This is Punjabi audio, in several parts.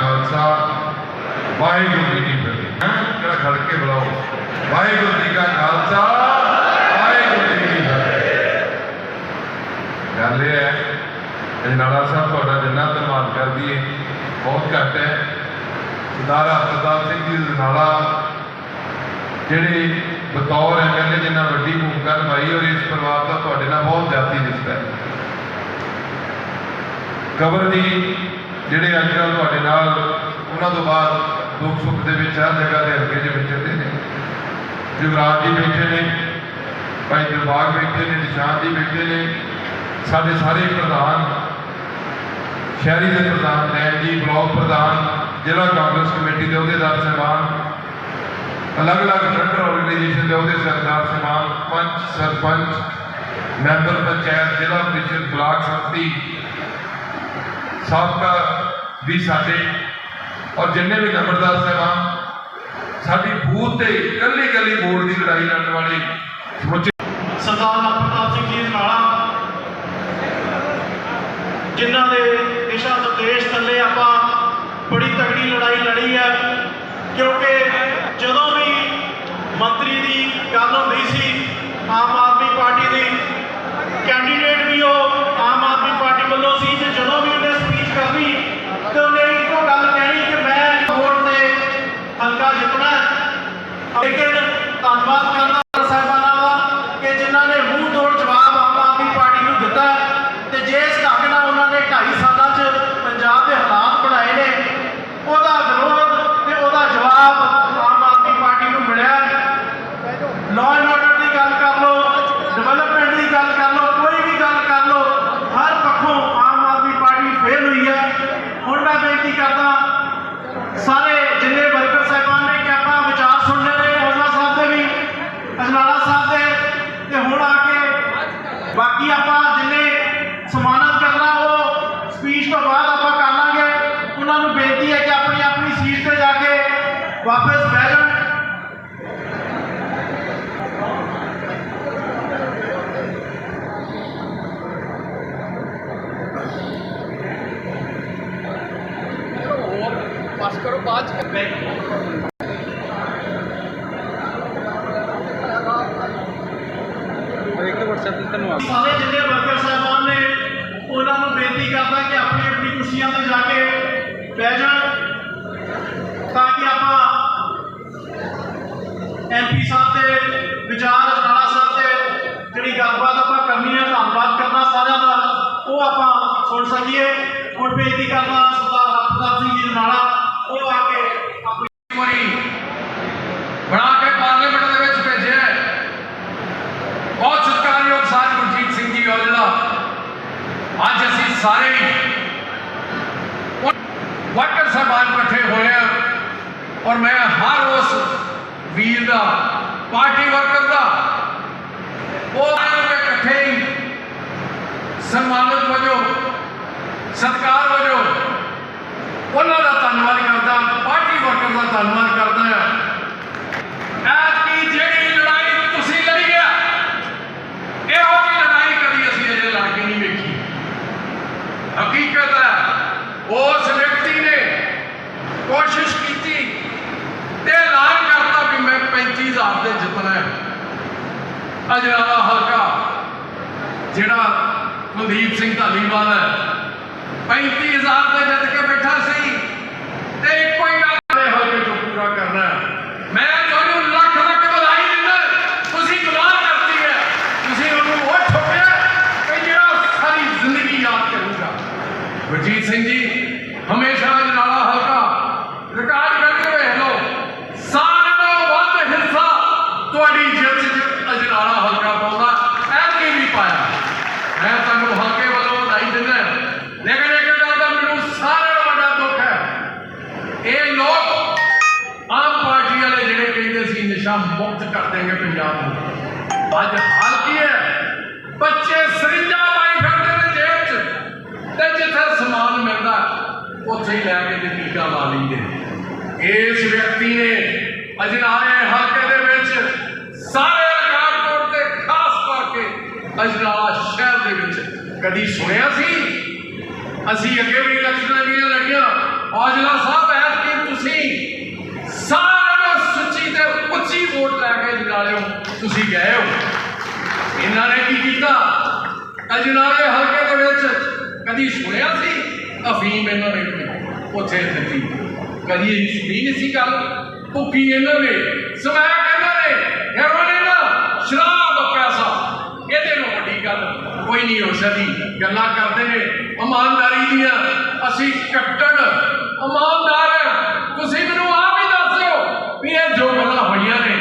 ਖਾਲਸਾ, ਵਾਹਿਗੁਰੂ ਜੀ ਕੀ ਫਤਿਹ। ਹੈਂ? ਜਿਹੜਾ ਖੜ ਕੇ ਬੁਲਾਓ। ਵਾਹਿਗੁਰੂ ਜੀ ਕਾ ਖਾਲਸਾ, ਵਾਹਿਗੁਰੂ ਜੀ ਕੀ ਫਤਿਹ। ਗੱਲ ਇਹ ਹੈ ਅਜਨਾਲਾ ਸਾਹਿਬ, ਤੁਹਾਡਾ ਜਿੰਨਾ ਧੰਨਵਾਦ ਕਰਦੀ ਹੈ ਬਹੁਤ ਘੱਟ ਹੈ। ਸਰਦਾਰ ਪ੍ਰਤਾਪ ਸਿੰਘ ਜੀ ਅਜਨਾਲਾ ਜਿਹੜੇ ਬਤੌਰ ਐਮਐਲਏ ਜਿੰਨਾ ਵੱਡੀ ਭੂਮਿਕਾ ਨਿਭਾਈ, ਔਰ ਇਸ ਪਰਿਵਾਰ ਦਾ ਤੁਹਾਡੇ ਨਾਲ ਬਹੁਤ ਜਾਤੀ ਰਿਸ਼ਤਾ ਹੈ। ਕਬਰ ਜੀ ਜਿਹੜੇ ਅੱਜ ਕੱਲ੍ਹ ਤੁਹਾਡੇ ਨਾਲ ਉਹਨਾਂ ਤੋਂ ਬਾਅਦ ਦੁੱਖ ਸੁੱਖ ਦੇ ਵਿੱਚ ਹਰ ਜਗ੍ਹਾ ਦੇ ਅੱਗੇ ਦੇ ਵਿੱਚ ਹੁੰਦੇ ਨੇ। ਯੁਵਰਾਜ ਜੀ ਬੈਠੇ ਨੇ, ਭਾਈ ਦਿਲਬਾਗ ਬੈਠੇ ਨੇ, ਨਿਸ਼ਾਨ ਜੀ ਬੈਠੇ ਨੇ, ਸਾਡੇ ਸਾਰੇ ਪ੍ਰਧਾਨ, ਸ਼ਹਿਰੀ ਦੇ ਪ੍ਰਧਾਨ, ਨੈਣ ਜੀ, ਬਲਾਕ ਪ੍ਰਧਾਨ, ਜ਼ਿਲ੍ਹਾ ਕਾਂਗਰਸ ਕਮੇਟੀ ਦੇ ਅਹੁਦੇਦਾਰ ਸਹਿਬਾਨ, ਅਲੱਗ-ਅਲੱਗ ਫਰੰਟਰ ਆਰਗੇਨਾਈਜੇਸ਼ਨ ਦੇ ਅਹੁਦੇ ਸਰਦਾਰ ਸਹਿਬਾਨ ਪੰਚ ਸਰਪੰਚ, ਮੈਂਬਰ ਪੰਚਾਇਤ, ਜ਼ਿਲ੍ਹਾ ਪ੍ਰੀਸ਼ਦ, ਬਲਾਕ ਸੰਮਤੀ ਸਾਬਕਾ ਵੀ ਸਾਡੇ ਔਰ ਜਿੰਨੇ ਵੀ ਨੰਬਰਦਾਰ ਸਾਹਿਬਾਨ, ਸਾਡੀ ਬੂਥ ਤੇ ਕੱਲੀ ਕੱਲੀ ਵੋਟ ਦੀ ਲੜਾਈ ਲੜਨ ਵਾਲੇ ਸਮੁੱਚੇ ਸਰਦਾਰ ਪ੍ਰਤਾਪ ਸਿੰਘ ਜੀ ਨਾਲਾ ਜਿਨ੍ਹਾਂ ਦੇ ਦਿਸ਼ਾ ਨਿਰਦੇਸ਼ ਥੱਲੇ ਆਪਾਂ ਬੜੀ ਤਗੜੀ ਲੜਾਈ ਲੜੀ ਹੈ, ਕਿਉਂਕਿ ਜਦੋਂ ਵੀ ਮੰਤਰੀ ਦੀ ਗੱਲ ਹੁੰਦੀ ਸੀ ਆਮ ਆਦਮੀ ਪਾਰਟੀ ਦੀ ਕੈਂਡੀਡੇਟ ਵੀ ਉਹ ਆਮ ਆਦਮੀ ਪਾਰਟੀ ਵੱਲੋਂ ਸੀ ਤੇ ਜਦੋਂ ਵੀ ਉਹਨੇ ਸਪੀਚ ਕਰਨੀ ਤੇ ਉਹਨੇ ਇੱਕੋ ਗੱਲ ਕਹਿਣੀ ਕਿ ਮੈਂ ਵੋਟ ਦੇ ਹਲਕਾ ਜਿੱਤਣਾ ਹੈ। ਲੇਕਿਨ ਧੰਨਵਾਦ ਕਰਦਾ ਸਾਹਿਬਾਨਾਂ ਦਾ ਕਿ ਜਿਨ੍ਹਾਂ ਨੇ ਮੂੰਹ ਤੋੜ ਜਵਾਬ ਆਮ ਆਦਮੀ ਪਾਰਟੀ ਨੂੰ ਦਿੱਤਾ ਹੈ ਤੇ ਜਿਸ ਢੰਗ ਨਾਲ ਉਹਨਾਂ ਨੇ 2.5 ਸਾਲਾਂ 'ਚ ਪੰਜਾਬ ਦੇ ਹਾਲਾਤ ਬਣਾਏ ਨੇ ਉਹਦਾ ਵਿਰੋਧ ਤੇ ਉਹਦਾ ਜਵਾਬ ਆਮ ਆਦਮੀ ਪਾਰਟੀ ਨੂੰ ਮਿਲਿਆ ਲਾਅ ਐਂਡ ਆਰਡਰ ਦੀ ਗੱਲ ਕਰ ਲਓ ਡਿਵੈਲਪਮੈਂਟ ਦੀ ਗੱਲ ਕਰ ਲਓ ਕੋਈ ਵੀ ਗੱਲ ਕਰ ਲਓ ਹਰ ਪੱਖੋਂ ਆਮ ਆਦਮੀ ਪਾਰਟੀ ਫੇਲ ਹੋਈ ਹੈ ਹੁਣ ਮੈਂ ਬੇਨਤੀ ਕਰਦਾ ਸਾਰੇ ਜਿੰਨੇ ਵਰਕਰ ਸਾਹਿਬਾਨ ਨੇ ਕਿ ਆਪਾਂ ਵਿਚਾਰ ਸੁਣਨੇ ਨੇ ਔਜਲਾ ਸਾਹਿਬ ਦੇ ਵੀ ਅਜਨਾਲਾ ਸਾਹਿਬ ਦੇ ਤੇ ਹੁਣ ਆ ਕੇ ਬਾਕੀ ਆਪਾਂ ਜਿੰਨੇ ਸਮਾਨਤ ਕਰਨਾ ਉਹ ਸਪੀਚ ਤੋਂ ਬਾਅਦ ਆਪਾਂ ਕਰ ਲਾਂਗੇ ਉਹਨਾਂ ਨੂੰ ਬੇਨਤੀ ਹੈ ਕਿ ਆਪਣੀ ਆਪਣੀ ਸੀਟ ਤੇ ਜਾ ਕੇ ਵਾਪਸ ਬਹਿ ਜਾਣ ਪਾਸ ਕਰੋ ਬਾਅਦ ਚ ਇੱਕ ਐਮਪੀ ਸਾਹਿਬ ਦੇ ਵਿਚਾਰ ਰਾਣਾ ਸਾਹਿਬ ਦੇ ਜਿਹੜੀ ਗੱਲਬਾਤ ਆਪਾਂ ਕਰਨੀ ਹੈ ਧੰਨਵਾਦ ਕਰਨਾ ਸਾਰਿਆਂ ਦਾ, ਉਹ ਆਪਾਂ ਸੁਣ ਸਕੀਏ। ਹੁਣ ਬੇਨਤੀ ਕਰਦਾ ਸਰਦਾਰ ਹਰਪ੍ਰਤਾਪ ਸਿੰਘ ਜੀ ਨਾਲਾ ਉਹ ਆ ਕੇ ਆਪਣੀ ਵਾਰੀ ਬਣਾ ਕੇ ਪਾਰਲੀਮੈਂਟ ਦੇ ਵਿੱਚ ਭੇਜਿਆ ਬਹੁਤ ਸਤਿਕਾਰਯੋਗ ਸਾਧ ਗੁਰਜੀਤ ਸਿੰਘ ਜੀ ਔਜਲਾ ਅੱਜ ਅਸੀਂ ਸਾਰੇ ਵਰਕਰ ਸਾਹਿਬਾਨ ਇਕੱਠੇ ਹੋਏ ਆ ਔਰ ਮੈਂ ਹਰ ਉਸ ਵੀਰ ਦਾ ਪਾਰਟੀ ਵਰਕਰ ਦਾ ਉਹ ਸਾਰੇ ਨੂੰ ਇਕੱਠੇ ਹੀ ਸਨਮਾਨਿਤ ਵਜੋਂ ਸਤਿਕਾਰ ਵਜੋਂ ਉਹਨਾਂ ਦਾ ਧੰਨਵਾਦ ਕਰਦਾ ਪਾਰਟੀ ਵਰਕਰ ਦਾ ਧੰਨਵਾਦ ਕਰਦਾ ਹਾਂ ਐਤਕੀ ਜਿਹੜੀ ਲੜਾਈ ਤੁਸੀਂ ਲੜੀ ਆ ਇਹੋ ਜਿਹੀ ਲੜਾਈ ਕਦੀ ਅਸੀਂ ਅਜੇ ਲੜ ਕੇ ਨਹੀਂ ਵੇਖੀ ਹਕੀਕਤ ਹੈ ਉਸ ਵਿਅਕਤੀ ਨੇ ਕੋਸ਼ਿਸ਼ ਕੀਤੀ ਤੇ ਐਲਾਨ ਕਰਤਾ ਵੀ ਮੈਂ 35000 ਦੇ ਜਿੱਤਣਾ ਹੈ। ਅਜਨਾਲਾ ਹਲਕਾ ਜਿਹੜਾ ਕੁਲਦੀਪ ਸਿੰਘ ਧਾਲੀਵਾਲ ਹੈ। 35000 ਤੇ ਜਿੱਤ ਕੇ ਬੈਠਾ ਸੀ ਤੇ ਇੱਕੋ ਹੀ ਗੱਲ ਦੇ ਹਲਕੇ ਤੋਂ ਪੂਰਾ ਕਰਨਾ ਹੈ। ਮੈਂ ਤੁਹਾਨੂੰ ਲੱਖ ਲੱਖ ਵਧਾਈ ਦਿੰਦਾ ਤੁਸੀਂ ਕਮਾਲ ਕਰਤੀ ਹੈ ਤੁਸੀਂ ਉਹਨੂੰ ਉਹ ਠੋਕਿਆ ਕਿ ਜਿਹੜਾ ਸਾਰੀ ਜ਼ਿੰਦਗੀ ਯਾਦ ਕਰੂਗਾ ਗੁਰਜੀਤ ਸਿੰਘ ਜੀ ਹਮੇਸ਼ਾ ਜਨਾਲਾ ਹਲਕਾ ਰਿਕਾਰਡ ਕਰਕੇ ਵੇਖ ਲਓ ਸਾਰਿਆਂ ਨਾਲੋਂ ਵੱਧ ਹਿੱਸਾ ਤੁਹਾਡੀ ਜਿੱਤ 'ਚ ਅਜਨਾਲਾ ਹਲਕਾ ਪਾਉਂਦਾ ਐਤਕੀ ਵੀ ਪਾਇਆ ਮੈਂ ਤੁਹਾਨੂੰ ਹਲਕੇ ਵੱਲੋਂ ਵਧਾਈ ਦਿੰਦਾ ਲੇਕਿਨ ਇੱਕ ਗੱਲ ਦਾ ਮੈਨੂੰ ਸਾਰਿਆਂ ਨਾਲੋਂ ਵੱਡਾ ਦੁੱਖ ਹੈ ਇਹ ਲੋਕ ਆਮ ਪਾਰਟੀ ਵਾਲੇ ਜਿਹੜੇ ਕਹਿੰਦੇ ਸੀ ਨਸ਼ਾ ਮੁਕਤ ਪੰਜਾਬ ਨੂੰ। ਅੱਜ ਹਾਲ ਕੀ ਹੈ? ਬੱਚੇ ਸਰਿੰਜਾਂ ਪਾਈ ਫਿਰਦੇ ਨੇ ਜੇਬ 'ਚ। ਤੇ ਜਿੱਥੇ ਸਮਾਨ ਮਿਲਦਾ, ਉੱਥੇ ਹੀ ਲੈ ਕੇ ਤੇ ਟੀਕਾ ਲਾ ਲੈਂਦੇ ਇਸ ਵਿਅਕਤੀ ਨੇ ਅਜਨਾਲੇ ਹਲਕੇ ਦੇ ਵਿੱਚ ਸਾਰੇ ਰਿਕਾਰਡ ਤੇ ਖਾਸ ਕਰਕੇ ਅਜਨਾਲਾ ਸ਼ਹਿਰ ਦੇ ਵਿੱਚ। ਕਦੀ ਸੁਣਿਆ ਸੀ? ਅਸੀਂ ਅੱਗੇ ਵੀ ਇਲੈਕਸ਼ਨਾਂ ਦੀਆਂ ਲੜੀਆਂ। ਔਜਲਾ ਸਾਹਿਬ ਹੈ ਤੁਸੀਂ ਲੈ ਤੁਸੀਂ ਗਏ ਹੋ। ਇਹਨਾਂ ਨੇ ਕੀ ਕੀਤਾ? ਅਜਨਾਲੇ ਹਲਕੇ ਦੇ ਵਿੱਚ ਕਦੀ ਸੁਣਿਆ ਸੀ? ਅਫੀਮ ਇਹਨਾਂ ਨੇ ਉੱਥੇ ਦਿੱਤੀ। ਕਦੀ ਇਹ ਸੁਣੀ ਨਹੀਂ ਸੀ ਗੱਲ? ਭੁੱਕੀ ਇਹਨਾਂ ਨੇ ਸਮੈਕ ਇਹਨਾਂ ਨੇ ਹੈਰੋਇਨ ਸ਼ਰਾਬ ਪੈਸਾ। ਇਹਦੇ ਨੂੰ ਵੱਡੀ ਗੱਲ ਕੋਈ ਨਹੀਂ ਹੋ ਸਕਦੀ। ਗੱਲਾਂ ਕਰਦੇ ਨੇ, ਇਮਾਨਦਾਰੀ ਦੀਆਂ। ਅਸੀਂ ਕੱਟੜ, ਇਮਾਨਦਾਰ ਹਾਂ ਤੁਸੀਂ ਮੈਨੂੰ ਆਪ ਹੀ ਦੱਸ ਦਿਓ ਵੀ ਇਹ ਜੋ ਗੱਲਾਂ ਹੋਈਆਂ ਨੇ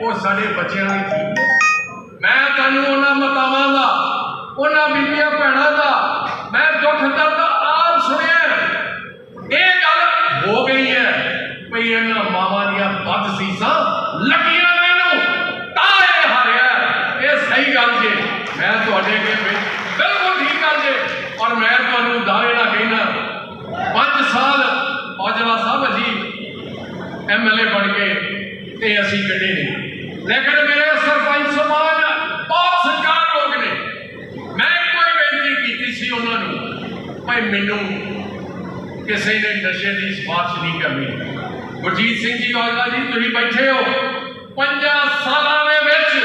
ਉਹ ਸਾਡੇ ਬੱਚਿਆਂ ਲਈ ਠੀਕ ਮੈਂ ਤੁਹਾਨੂੰ ਉਹਨਾਂ ਮਾਤਾਵਾਂ ਦਾ, ਉਹਨਾਂ ਬੀਬੀਆਂ ਭੈਣਾਂ ਦਾ, ਮੈਂ ਦੁੱਖ ਦਰਦ ਆਪ ਸੁਣਿਆ ਇਹ ਗੱਲ ਹੋ ਗਈ ਹੈ ਭਈ ਇਹਨਾਂ ਮਾਵਾਂ ਦੀਆਂ ਵੱਧ ਸੀਸਾਂ ਲੱਗੀਆਂ ਮੈਨੂੰ ਤਾਂ ਇਹ ਹਾਰਿਆ ਇਹ ਸਹੀ ਗੱਲ ਜੇ, ਮੈਂ ਤੁਹਾਡੇ ਅੱਗੇ ਬਿਲਕੁਲ ਠੀਕ ਗੱਲ ਜੇ, ਔਰ ਮੈਂ ਤੁਹਾਨੂੰ ਦਾਅਵੇ ਨਾਲ ਕਹਿਣਾ 5 ਸਾਲ ਔਜਲਾ ਸਾਹਿਬ ਜੀ ਐਮਐਲਏ ਬਣ ਕੇ ਤੇ ਅਸੀਂ ਕੱਢੇ ਨੇ। ਲੇਕਿਨ ਮੇਰੇ ਸਰਪੰਚ ਸਮਾਜ ਬਹੁਤ ਸਤਿਕਾਰ ਲੋਕ ਨੇ। ਮੈਂ ਕੋਈ ਬੇਨਤੀ ਕੀਤੀ ਸੀ ਉਹਨਾਂ ਨੂੰ, ਭਾਈ ਮੈਨੂੰ ਕਿਸੇ ਨੇ ਨਸ਼ੇ ਦੀ ਸਿਫਾਰਿਸ਼ ਨਹੀਂ ਕਰਨੀ। ਗੁਰਜੀਤ ਸਿੰਘ ਜੀ ਔਜਲਾ ਜੀ, ਤੁਸੀਂ ਬੈਠੇ ਹੋ। ਪੰਜਾਂ ਸਾਲਾਂ ਦੇ ਵਿੱਚ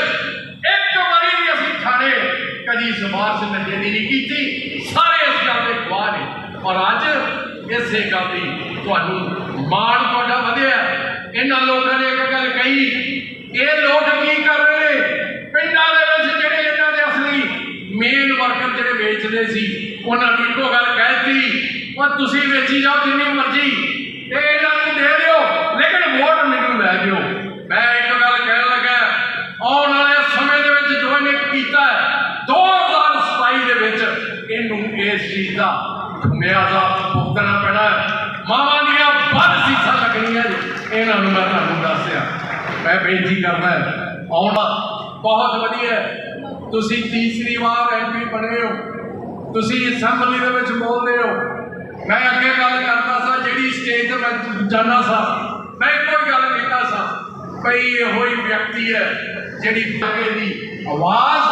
ਇੱਕ ਵਾਰੀ ਵੀ ਅਸੀਂ ਥਾਣੇ ਕਦੀ ਸਿਫਾਰਿਸ਼ ਨਸ਼ੇ ਦੀ ਨਹੀਂ ਕੀਤੀ। ਸਾਰੇ ਇਸ ਗੱਲ ਦੇ ਗਵਾਹ ਨੇ। ਔਰ ਅੱਜ ਇਸੇ ਗੱਲ ਦੀ ਤੁਹਾਨੂੰ ਮਾਣ ਤੁਹਾਡਾ ਵਧਿਆ। ਇਹਨਾਂ ਲੋਕਾਂ ਨੇ ਇੱਕ ਗੱਲ ਕਹੀ ਇਹ ਲੋਕ ਕੀ ਕਰ ਰਹੇ ਨੇ? ਪਿੰਡਾਂ ਦੇ ਵਿੱਚ ਜਿਹੜੇ ਇਹਨਾਂ ਦੇ ਅਸਲੀ ਮੇਨ ਵਰਕਰ ਜਿਹੜੇ ਵੇਚਦੇ ਸੀ, ਉਹਨਾਂ ਨੂੰ ਇੱਕੋ ਗੱਲ ਕਹਿਤੀ, ਉਹ ਤੁਸੀਂ ਵੇਚੀ ਜਾਓ ਜਿੰਨੀ ਮਰਜ਼ੀ, ਤੇ ਇਹਨਾਂ ਨੂੰ ਦੇ ਦਿਓ, ਲੇਕਿਨ ਵੋਟ ਮੈਨੂੰ ਲੈ ਦਿਓ ਮੈਂ ਇੱਕ ਗੱਲ ਕਹਿਣ ਲੱਗਾ, ਆਉਣ ਵਾਲੇ ਸਮੇਂ ਦੇ ਵਿੱਚ ਜੋ ਇਹਨੇ ਕੀਤਾ ਹੈ 2027 ਦੇ ਵਿੱਚ ਇਹਨੂੰ ਇਸ ਚੀਜ਼ ਦਾ ਖਮਿਆਜ਼ਾ ਭੁਗਤਣਾ ਪੈਣਾ ਮਾਵਾਂ ਦੀਆਂ ਵੱਧ ਸੀਸਾਂ ਲੱਗਣੀਆਂ ਜੀ ਇਹਨਾਂ ਨੂੰ ਮੈਂ ਤੁਹਾਨੂੰ ਮੈਂ ਬੇਨਤੀ ਕਰਦਾ ਆਉਣਾ ਬਹੁਤ ਵਧੀਆ ਤੁਸੀਂ ਤੀਸਰੀ ਵਾਰ ਐਮਪੀ ਬਣੇ ਹੋ। ਤੁਸੀਂ ਅਸੈਂਬਲੀ ਦੇ ਵਿੱਚ ਬੋਲਦੇ ਹੋ। ਮੈਂ ਅੱਗੇ ਗੱਲ ਕਰਦਾ ਸਾਂ, ਜਿਹੜੀ ਸਟੇਜ ਤੇ ਮੈਂ ਜਾਣਾ ਸਾਂ। ਮੈਂ ਇੱਕੋ ਹੀ ਗੱਲ ਕਹਿੰਦਾ ਸਾਂ, ਭਈ ਇਹੋ ਹੀ ਵਿਅਕਤੀ ਹੈ ਜਿਹੜੀ ਅੱਗੇ ਦੀ ਆਵਾਜ਼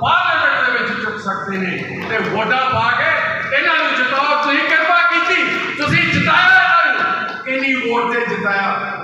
ਪਾਰਲੀਮੈਂਟ ਦੇ ਵਿੱਚ ਚੁੱਕ ਸਕਦੇ ਨੇ ਤੇ ਵੋਟਾਂ ਪਾ ਕੇ ਇਹਨਾਂ ਨੂੰ ਜਿਤਾਓ। ਤੁਸੀਂ ਕਿਰਪਾ ਕੀਤੀ, ਤੁਸੀਂ ਜਿਤਾਇਆ ਇਹਨਾਂ ਨੂੰ। ਇੰਨੀ ਵੋਟ ਤੇ ਜਿਤਾਇਆ?